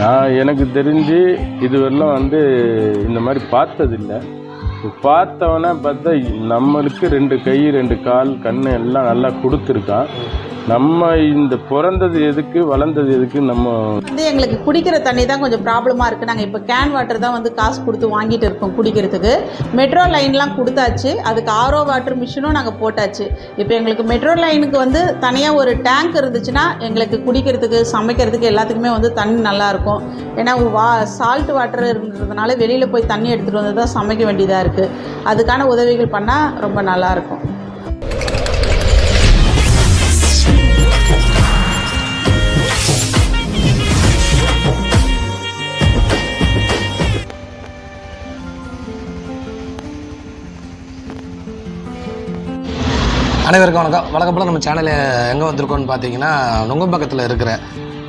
நான் எனக்கு தெரிஞ்சு இதுவரையிலும் வந்து இந்த மாதிரி பார்த்ததில்ல. பார்த்தவன பார்த்தா நம்மளுக்கு ரெண்டு கை ரெண்டு கால் கண் எல்லாம் நல்லா கொடுத்துருக்கான். நம்ம இந்த பிறந்தது எதுக்கு வளர்ந்தது எதுக்கு நம்ம வந்து எங்களுக்கு குடிக்கிற தண்ணி தான் கொஞ்சம் ப்ராப்ளமாக இருக்குது நாங்கள் இப்போ கேன் வாட்டர் தான் வந்து காசு கொடுத்து வாங்கிட்டு இருக்கோம் குடிக்கிறதுக்கு. மெட்ரோ லைன்லாம் கொடுத்தாச்சு. அதுக்கு ஆரோ வாட்டர் மிஷினும் நாங்கள் போட்டாச்சு. இப்போ எங்களுக்கு மெட்ரோ லைனுக்கு வந்து தனியாக ஒரு டேங்க் இருந்துச்சுன்னா எங்களுக்கு குடிக்கிறதுக்கு சமைக்கிறதுக்கு எல்லாத்துக்குமே வந்து தண்ணி நல்லாயிருக்கும் ஏன்னா வா சால்ட் வாட்டர் இருந்ததுனால வெளியில் போய் தண்ணி எடுத்துகிட்டு வந்து தான் சமைக்க வேண்டியதாக இருக்குது அதுக்கான உதவிகள் பண்ணால் ரொம்ப நல்லாயிருக்கும் அனைவருக்கும் வணக்கம். வழக்கப்போல் நம்ம சேனலில் எங்கே வந்திருக்கோம்னு பார்த்தீங்கன்னா நுங்கம்பாக்கத்தில் இருக்கிற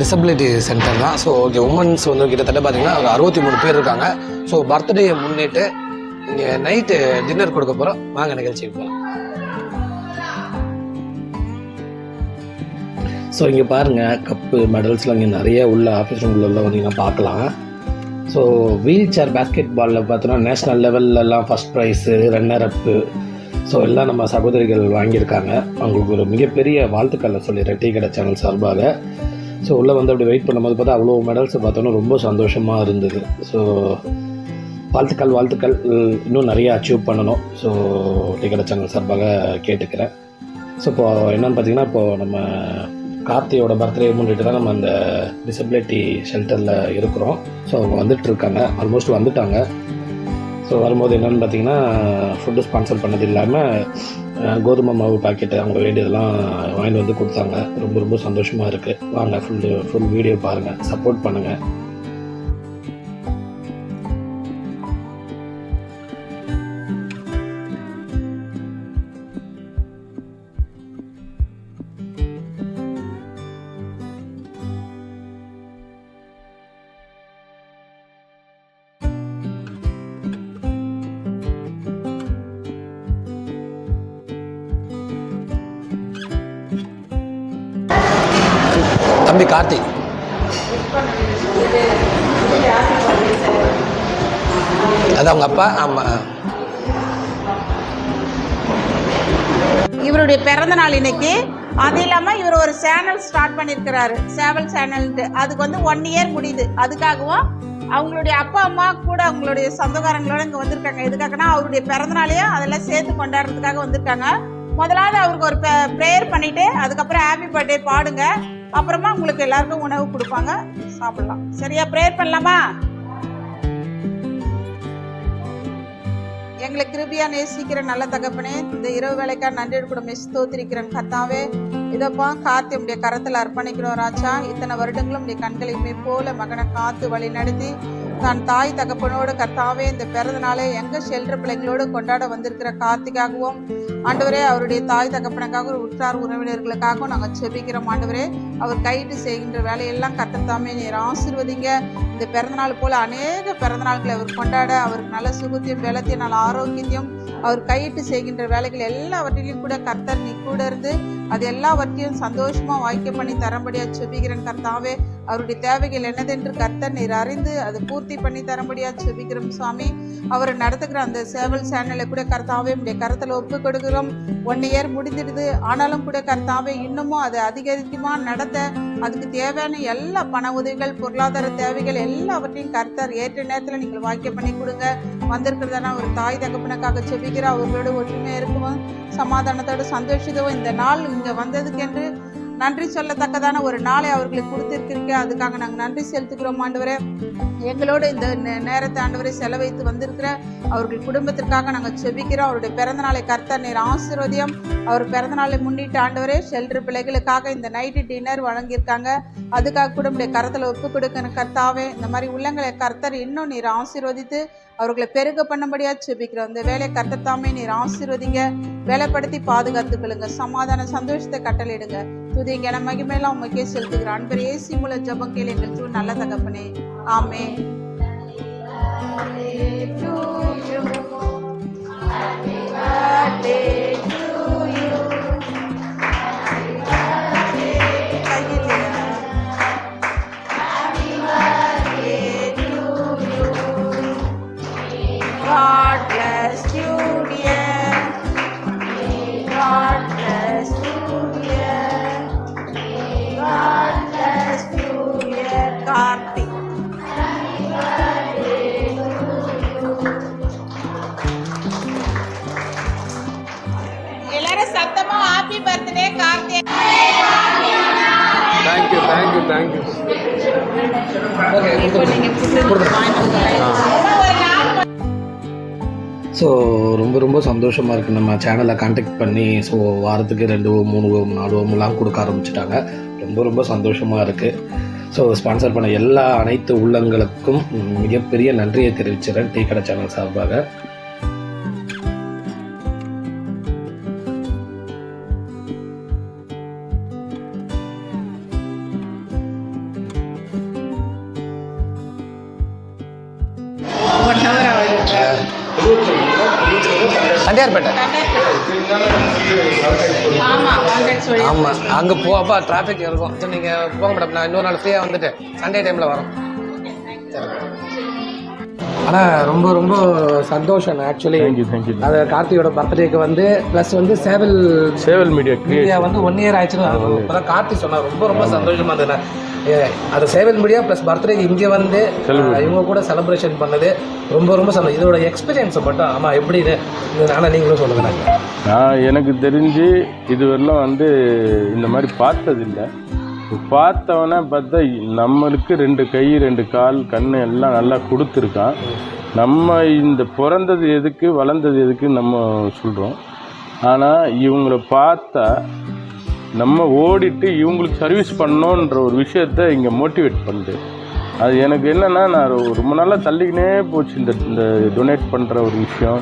டிசபிலிட்டி சென்டர் தான். ஸோ ஓகே உமன்ஸ் வந்து கிட்டத்தட்ட பார்த்தீங்கன்னா ஒரு அறுபத்தி மூணு பேர் இருக்காங்க. ஸோ பர்த்டே முன்னிட்டு இங்கே நைட்டு டின்னர் கொடுக்க போகிறோம் வாங்க நிகழ்ச்சிக்கு போகலாம் ஸோ இங்கே பாருங்கள் கப்பு மெடல்ஸ்லாம் இங்கே நிறைய உள்ள ஆஃபீஸ் ரூம்ல வந்தீங்கன்னா பார்க்கலாம் ஸோ வீல் சேர் பேஸ்கெட் பாலில் பார்த்தோன்னா national லெவல்லலாம் first prize runner up so எல்லாம் நம்ம சகோதரிகள் வாங்கியிருக்காங்க. அவங்களுக்கு ஒரு மிகப்பெரிய வாழ்த்துக்களை சொல்லிடுறேன். டீ கடை சேனல் சார்பாக. ஸோ உள்ளே வந்து அப்படி வெயிட் பண்ணும்போது பார்த்தா அவ்வளோ மெடல்ஸ் பார்த்தோன்னா ரொம்ப சந்தோஷமாக இருந்தது. ஸோ வாழ்த்துக்கள் வாழ்த்துக்கள். இன்னும் நிறையா அச்சீவ் பண்ணணும். ஸோ டீ கடை சேனல் சார்பாக கேட்டுக்கிறேன். ஸோ இப்போது என்னென்னு பார்த்தீங்கன்னா இப்போது நம்ம கார்த்தியோட பர்த்டே முன்னிட்டு தான் நம்ம அந்த டிசபிலிட்டி ஷெல்டரில் இருக்கிறோம். ஸோ அவங்க வந்துட்டு இருக்காங்க. ஆல்மோஸ்ட் வந்துட்டாங்க. ஸோ வரும்போது என்னென்னு பார்த்தீங்கன்னா ஃபுட்டு ஸ்பான்சர் பண்ணது இல்லாமல் கோதுமை மாவு பாக்கெட்டு அவங்க வேண்டியதெல்லாம் வாங்கிட்டு வந்து கொடுத்தாங்க. ரொம்ப ரொம்ப சந்தோஷமாக இருக்குது வாங்க ஃபுல் ஃபுல் வீடியோ பாருங்கள் சப்போர்ட் பண்ணுங்கள் தம்பி கார்த்திக் அது அவங்க அப்பா ஆமாம் இவருடைய பிறந்த நாள் இன்னைக்கு. அது இல்லாமல் இவர் ஒரு சேனல் ஸ்டார்ட் பண்ணியிருக்கிறாரு. சேவல் சேனல்ட்டு அதுக்கு வந்து ஒன் இயர் முடியுது. அதுக்காகவும் அவங்களுடைய அப்பா அம்மா கூட அவங்களுடைய சொந்தக்காரங்களோட இங்கே வந்திருக்காங்க. எதுக்காகனா அவருடைய பிறந்தநாளையும் அதெல்லாம் சேர்த்து கொண்டாடுறதுக்காக வந்திருக்காங்க. முதலாவது அவருக்கு ஒரு ப்ரேயர் பண்ணிவிட்டு அதுக்கப்புறம் ஹாப்பி பர்த்டே பாடுங்க. அப்புறமா உங்களுக்கு எல்லாருக்கும் உணவு கொடுப்பாங்க. சாப்பிடலாம். சரியா? ப்ரேயர் பண்ணலாமா? எங்களை கிருபியா நேசிக்கிற நல்ல தகப்பனே இந்த இரவு வேலைக்கா நன்றி கூட மெஸ் தோத்திருக்கிறேன் கத்தாவே இதப்பா காத்து உடைய கரத்தில் அர்ப்பணிக்கிறோம் ராஜா. இத்தனை வருடங்களும் உடைய கண்களை போல மகனை காத்து வழி நடத்தி தான் தாய் தகப்பனோடு கர்த்தாவே இந்த பிறந்த நாளை எங்க செல்ற பிள்ளைங்களோடு கொண்டாட வந்திருக்கிற கார்த்திகாகவும் ஆண்டவரே அவருடைய தாய் தகப்பனுக்காக ஒரு உற்றார் உறவினர்களுக்காகவும் நாங்கள் செபிக்கிறோம் ஆண்டவரே. அவர் கைட்டு செய்கின்ற வேலையெல்லாம் கத்தத்தாமே நீர் ஆசிர்வதிங்க. இந்த பிறந்தநாள் போல அநேக பிறந்தநாள்களை அவர் கொண்டாட அவருக்கு நல்ல சுகத்தையும் பலத்தையும் நல்ல ஆரோக்கியத்தையும் அவர் கையிட்டு செய்கின்ற வேலைகள் எல்லாவற்றிலையும் கூட கர்த்தர் நீ கூட இருந்து அது எல்லாவற்றையும் சந்தோஷமா வாய்க்க பண்ணி தரம்படியா செபிக்கிறேன் கர்த்தாவே. அவருடைய தேவைகள் என்னதென்று கர்த்தர் நீர் அறிந்து அதை பூர்த்தி பண்ணி தரும்படியா செபிக்கிறோம் சுவாமி. அவர் நடத்துகிற அந்த சேவல் சேனலை கூட கர்த்தாவே உடைய கருத்தில் ஒப்பு கொடுக்கிறோம். ஒன் இயர் முடிஞ்சிடுது ஆனாலும் கூட கர்த்தாவே இன்னமும் அதை அதிகரிக்குமா நடத்த அதுக்கு தேவையான எல்லா பண உதவிகள் பொருளாதார தேவைகள் எல்லாவற்றையும் கர்த்தர் ஏற்ற நேரத்தில் நீங்கள் வாக்கிய பண்ணி கொடுங்க. வந்திருக்கிறதான ஒரு தாய் தகப்பனுக்காக செபிக்கிற அவர்களோட ஒற்றுமையாக இருக்கவும். சமாதானத்தோட சந்தோஷத்தோட இந்த நாள் இங்கே வந்ததுக்கென்று நன்றி சொல்லத்தக்கதான ஒரு நாளை அவர்களுக்கு கொடுத்திருக்கிறீங்க. அதுக்காக நாங்கள் நன்றி செலுத்துகிறோம் ஆண்டவரே. எங்களோட இந்த நேரத்தை ஆண்டவரை செலவைத்து வந்திருக்கிற அவர்கள் குடும்பத்திற்காக நாங்கள் செபிக்கிறோம். அவருடைய பிறந்தநாளை கர்த்தர் நீர் ஆசீர்வதியம். அவர் பிறந்தநாளை முன்னிட்டு ஆண்டவரே ஷெல்டர் பிள்ளைகளுக்காக இந்த நைட்டு டின்னர் வழங்கியிருக்காங்க. அதுக்காக கூட கரத்தில் ஒப்பு கொடுக்கணும் கர்த்தாவே. இந்த மாதிரி உள்ளங்களை கர்த்தர் இன்னும் நீர் ஆசீர்வதித்து அவர்களை பெருக பண்ணும்படியா செபிக்கிறோம். இந்த வேலையை கர்த்தர் தாமே நீர் ஆசீர்வதிங்க. வேலைப்படுத்தி பாதுகாத்துக்கொள்ளுங்க. சமாதான சந்தோஷத்தை கட்டளையிடுங்க. துதிங்க நம்ம மகிமையெல்லாம் உங்களுக்கே செலுத்துகிற அன்பர் ஏசி மூல ஜபம் கேளு எங்கள் நல்ல தகப்பனே. ஆமே ஃபுட்டு ஸோ ரொம்ப ரொம்ப சந்தோஷமாக இருக்குது நம்ம சேனலை காண்டாக்ட் பண்ணி ஸோ வாரத்துக்கு ரெண்டு ஓம் மூணு ஓம் நாலு ஓம்லாம் கொடுக்க ஆரம்பிச்சிட்டாங்க. ரொம்ப ரொம்ப சந்தோஷமாக இருக்குது ஸோ ஸ்பான்சர் பண்ண எல்லா அனைத்து உள்ளங்களுக்கும் மிகப்பெரிய நன்றியை தெரிவிச்சிடறேன் டீ கடை சேனல் சார்பாக. தண்டையார்பேட்டை ஆமாம் அங்கே போப்பா டிராஃபிக் இருக்கும். சரி நீங்கள் போங்க மேடம் நான் இன்னொரு நாள் ஃப்ரீயாக வந்துட்டு சண்டே டைமில் வரோம். ஆனால் ரொம்ப ரொம்ப சந்தோஷம் ஆக்சுவலி தேங்க்யூ தேங்க்யூ அது கார்த்தியோட பர்த்டேக்கு வந்து ப்ளஸ் வந்து சேவல் சேவல் மீடியா மீடியா வந்து ஒன் இயர் ஆயிடுச்சுன்னு கார்த்தி சொன்னா ரொம்ப ரொம்ப சந்தோஷமா இருந்தது நான், ஏ, அது சேவல் மீடியா ப்ளஸ் பர்த்டேக்கு இங்கே வந்து இவங்க கூட செலிப்ரேஷன் பண்ணது ரொம்ப ரொம்ப சந்தோஷம். இதோட எக்ஸ்பீரியன்ஸை மட்டும் ஆமாம் எப்படி இது இது ஆனால் நீங்களும் சொல்லுங்க நாங்கள் நான் எனக்கு தெரிஞ்சு இதுவரையிலும் வந்து இந்த மாதிரி பார்த்ததில்லை. பார்த்தவனே பார்த்தா நம்மளுக்கு ரெண்டு கை ரெண்டு கால் கண் எல்லாம் நல்லா கொடுத்துருக்கான். நம்ம இந்த பிறந்தது எதுக்கு வளர்ந்தது எதுக்கு நம்ம சொல்கிறோம் ஆனால் இவங்கள பார்த்தா நம்ம ஓடிட்டு இவங்களுக்கு சர்வீஸ் பண்ணோன்ற ஒரு விஷயத்த இங்கே மோட்டிவேட் பண்ணுது. அது எனக்கு என்னென்னா நான் ரொம்ப நாளாக தள்ளிக்கினே போச்சு இந்த இந்த டொனேட் பண்ணுற ஒரு விஷயம்.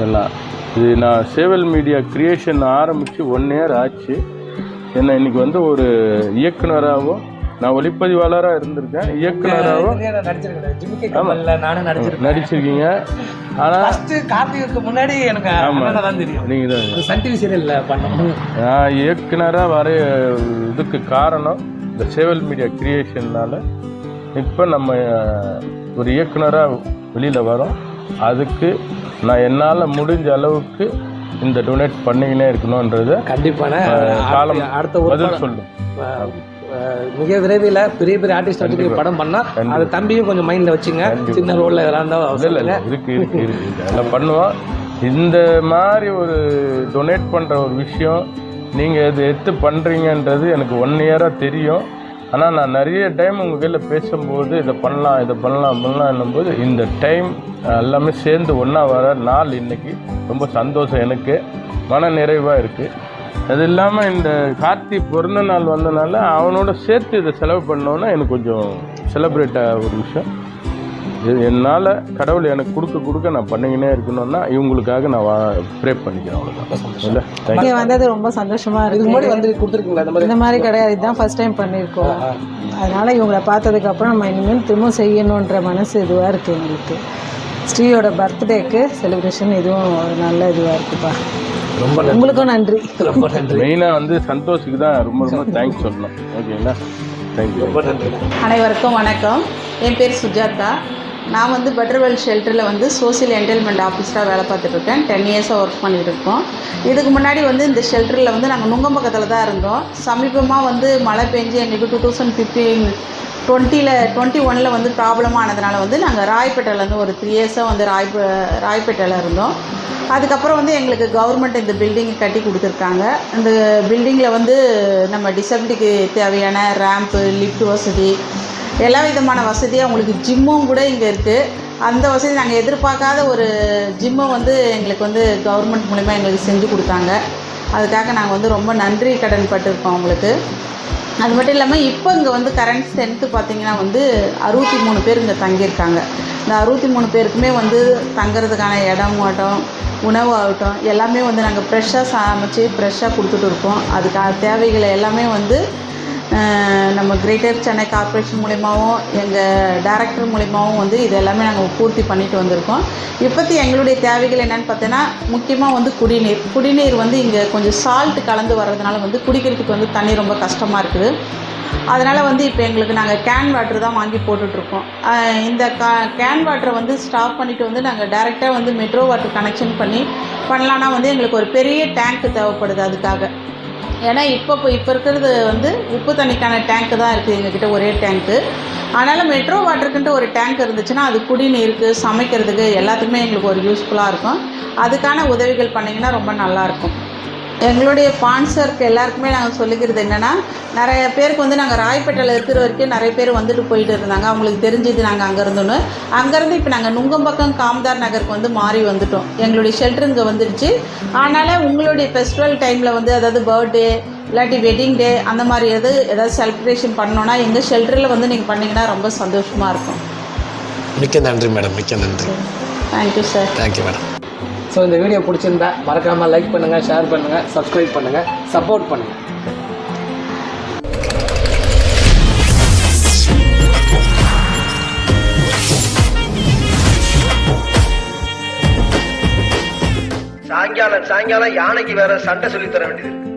எல்லாம் இது நான் சேவல் மீடியா க்ரியேஷன் ஆரம்பித்து ஒன் இயர் ஆச்சு. என்ன இன்றைக்கி வந்து ஒரு இயக்குனராகவும் நான் ஒளிப்பதிவாளராக இருந்திருக்கேன் இயக்குனராகவும். நடிச்சிருக்கீங்க. ஆனால் ஃபர்ஸ்ட் கார்த்திக்கு முன்னாடி எனக்கு ஆமா. அண்ணனை தான் தெரியும். நீங்கள் தான். அது சன் டிவி சீரியல்ல பண்ணோம். நான் இயக்குனராக வர இதுக்கு காரணம் இந்த சேவல் மீடியா கிரியேஷன்னால இப்போ நம்ம ஒரு இயக்குனராக வெளியில் வரோம். அதுக்கு நான் என்னால் முடிஞ்ச அளவுக்கு இந்த டொனேட் பண்ணிக்கினே இருக்கணுன்றத கண்டிப்பான காலம் அடுத்த பதில் சொல்லும் மிக விரைவில் பெரிய பெரிய ஆர்டிஸ்ட் வச்சு படம் பண்ணா அது தம்பியும் கொஞ்சம் மைண்ட்ல வச்சுங்க. சின்ன ரோல்ல எதா இல்லை இருந்தாலும் இல்லை. இருக்கு இருக்கு இருக்கு அதெல்லாம் பண்ணுவோம். இந்த மாதிரி ஒரு டொனேட் பண்ணுற ஒரு விஷயம் நீங்கள் இது எடுத்து பண்ணுறீங்கன்றது எனக்கு ஒன் இயராக தெரியும். ஆனால் நான் நிறைய டைம் உங்கள் கையில் பேசும்போது இதை பண்ணலாம் இதை பண்ணலாம் பண்ணலாம் போது இந்த டைம் எல்லாமே சேர்ந்து ஒன்றா வர நாள் இன்னைக்கு ரொம்ப சந்தோஷம் எனக்கு. மன நிறைவாக இருக்குது அது இல்லாமல் இந்த கார்த்தி பிறந்த நாள் வந்தனால அவனோட சேர்த்து இதை செலவு பண்ணோன்னா எனக்கு கொஞ்சம் செலிப்ரேட் ஒரு விஷயம். இது என்னால் கடவுள் எனக்கு கொடுக்க கொடுக்க நான் பண்ணிக்கினே இருக்கணும்னா இவங்களுக்காக நான் ப்ரே பண்ணிக்கிறேன் அவ்வளோதான் இல்லை இங்கே வந்தது ரொம்ப சந்தோஷமா இதுக்கு இருக்கு முன்னாடி வந்து கொடுத்துருக்கீங்களா இந்த மாதிரி? கிடையாது. இதுதான் ஃபர்ஸ்ட் டைம் பண்ணியிருக்கோம் அதனால இவங்களை பார்த்ததுக்கு அப்புறம் நம்ம இனிமேல் திரும்ப செய்யணுன்ற மனசு இதுவாக இருக்கு எங்களுக்கு. ஸ்ரீயோட பர்த்டேக்கு செலிப்ரேஷன் இதுவும் ஒரு நல்ல இதுவாக இருக்குப்பா. ரொம்ப நன்றி. உங்களுக்கும் நன்றி. ரொம்ப நன்றி. மெயினாக வந்து சந்தோஷுக்கு தான் ரொம்ப ரொம்ப தேங்க்ஸ் சொல்லணும். ஓகேங்களா? தேங்க்யூ ரொம்ப நன்றி. அனைவருக்கும் வணக்கம். என் பேர் சுஜாதா. நான் வந்து பெட்டர்வெல் ஷெல்டரில் வந்து சோசியல் என்டெயின்மெண்ட் ஆஃபீஸராக வேலை பார்த்துட்டு இருக்கேன். டென் இயர்ஸாக ஒர்க் பண்ணிட்டு இருக்கோம். இதுக்கு முன்னாடி வந்து இந்த ஷெல்டரில் வந்து நாங்கள் நுங்கம்பக்கத்தில் தான் இருந்தோம். சமீபமாக வந்து மழை பெஞ்சு எங்களுக்கு டூ தௌசண்ட் ஃபிஃப்டீன் டுவெண்ட்டியில் டுவெண்ட்டி ஒனில் வந்து ப்ராப்ளம் ஆனதுனால வந்து நாங்கள் ராயப்பேட்டையிலேருந்து ஒரு த்ரீ இயர்ஸாக வந்து ராய்பே ராயப்பேட்டையில் இருந்தோம். அதுக்கப்புறம் வந்து எங்களுக்கு கவர்மெண்ட் இந்த பில்டிங் கட்டி கொடுத்துருக்காங்க. இந்த பில்டிங்கில் வந்து நம்ம டிசபிலிட்டிக்கு தேவையான ரேம்ப்பு லிஃப்ட் வசதி எல்லா விதமான வசதியும் அவங்களுக்கு ஜிம்மும் கூட இங்கே இருக்குது அந்த வசதி நாங்கள் எதிர்பார்க்காத ஒரு ஜிம்மை வந்து எங்களுக்கு வந்து கவர்மெண்ட் மூலிமா எங்களுக்கு செஞ்சு கொடுத்தாங்க. அதுக்காக நாங்கள் வந்து ரொம்ப நன்றி கடன் பட்டிருக்கோம் அவங்களுக்கு அது மட்டும் இல்லாமல் இப்போ இங்கே வந்து கரண்ட் ஸ்ட்ரென்த்து பார்த்தீங்கன்னா வந்து அறுபத்தி மூணு பேர் இங்கே தங்கியிருக்காங்க. இந்த அறுபத்தி மூணு பேருக்குமே வந்து தங்குறதுக்கான இடம் ஆகட்டும் உணவு ஆகட்டும் எல்லாமே வந்து நாங்கள் ஃப்ரெஷ்ஷாக சமைச்சு ஃப்ரெஷ்ஷாக கொடுத்துட்டு இருக்கோம். அதுக்கான தேவைகளை எல்லாமே வந்து நம்ம கிரேட்டர் சென்னை கார்ப்பரேஷன் மூலிமாவும் எங்கள் டேரக்டர் மூலிமாவும் வந்து இது எல்லாமே நாங்கள் பூர்த்தி பண்ணிட்டு வந்திருக்கோம். இப்போத்தி எங்களுடைய தேவைகள் என்னென்னு பார்த்தீங்கன்னா முக்கியமாக வந்து குடிநீர். குடிநீர் வந்து இங்கே கொஞ்சம் சால்ட் கலந்து வர்றதுனால வந்து குடிக்கிறதுக்கு வந்து தண்ணி ரொம்ப கஷ்டமாக இருக்குது. அதனால் வந்து இப்போ எங்களுக்கு நாங்கள் கேன் வாட்டர் தான் வாங்கி போட்டுட்ருக்கோம். இந்த கா கேன் வாட்டரை வந்து ஸ்டாப் பண்ணிவிட்டு வந்து நாங்கள் டேரெக்டாக வந்து மெட்ரோ வாட்டர் கனெக்ஷன் பண்ணி பண்ணலான்னா வந்து எங்களுக்கு ஒரு பெரிய டேங்க் தேவைப்படுது அதுக்காக. ஏன்னா இப்போ இப்போ இப்போ இருக்கிறது வந்து உப்பு தண்ணிக்கான டேங்க்கு தான் இருக்குது எங்ககிட்ட ஒரே டேங்க்கு ஆனாலும் மெட்ரோ வாட்டருக்குன்ட்டு ஒரு டேங்க் இருந்துச்சுன்னா அது குடிநீருக்கு சமைக்கிறதுக்கு எல்லாத்துக்குமே எங்களுக்கு ஒரு யூஸ்ஃபுல்லாக இருக்கும். அதுக்கான உதவிகள் பண்ணிங்கன்னா ரொம்ப நல்லாயிருக்கும் எங்களுடைய ஸ்பான்சருக்கு எல்லாருக்குமே நாங்கள் சொல்லிக்கிறது என்னென்னா நிறைய பேருக்கு வந்து நாங்கள் ராயப்பேட்டையில் இருக்கிற வரைக்கும் நிறைய பேர் வந்துட்டு போயிட்டு இருந்தாங்க. அவங்களுக்கு தெரிஞ்சது நாங்கள் அங்கே இருந்தோன்னு. அங்கேருந்து இப்போ நாங்கள் நுங்கம்பாக்கம் காமதார் நகருக்கு வந்து மாறி வந்துட்டோம். எங்களுடைய ஷெல்டர் இங்கே வந்துடுச்சு அதனால் உங்களுடைய ஃபெஸ்டிவல் டைமில் வந்து அதாவது பர்த்டே இல்லாட்டி வெட்டிங் டே அந்த மாதிரி எது ஏதாவது செலிப்ரேஷன் பண்ணோன்னா எங்கள் ஷெல்டரில் வந்து நீங்கள் பண்ணிங்கன்னா ரொம்ப சந்தோஷமாக இருக்கும். மிக்க நன்றி மேடம் மிக்க நன்றி. Thank you sir thank you madam so இந்த வீடியோ பிடிச்சிருந்தா மறக்காமல் லைக் பண்ணுங்கள் ஷேர் பண்ணுங்கள் சப்ஸ்கிரைப் பண்ணுங்கள் சப்போர்ட் பண்ணுங்கள் சாயங்காலம் சாயங்காலம் யானைக்கு வேற சண்டை சொல்லி தர வேண்டியது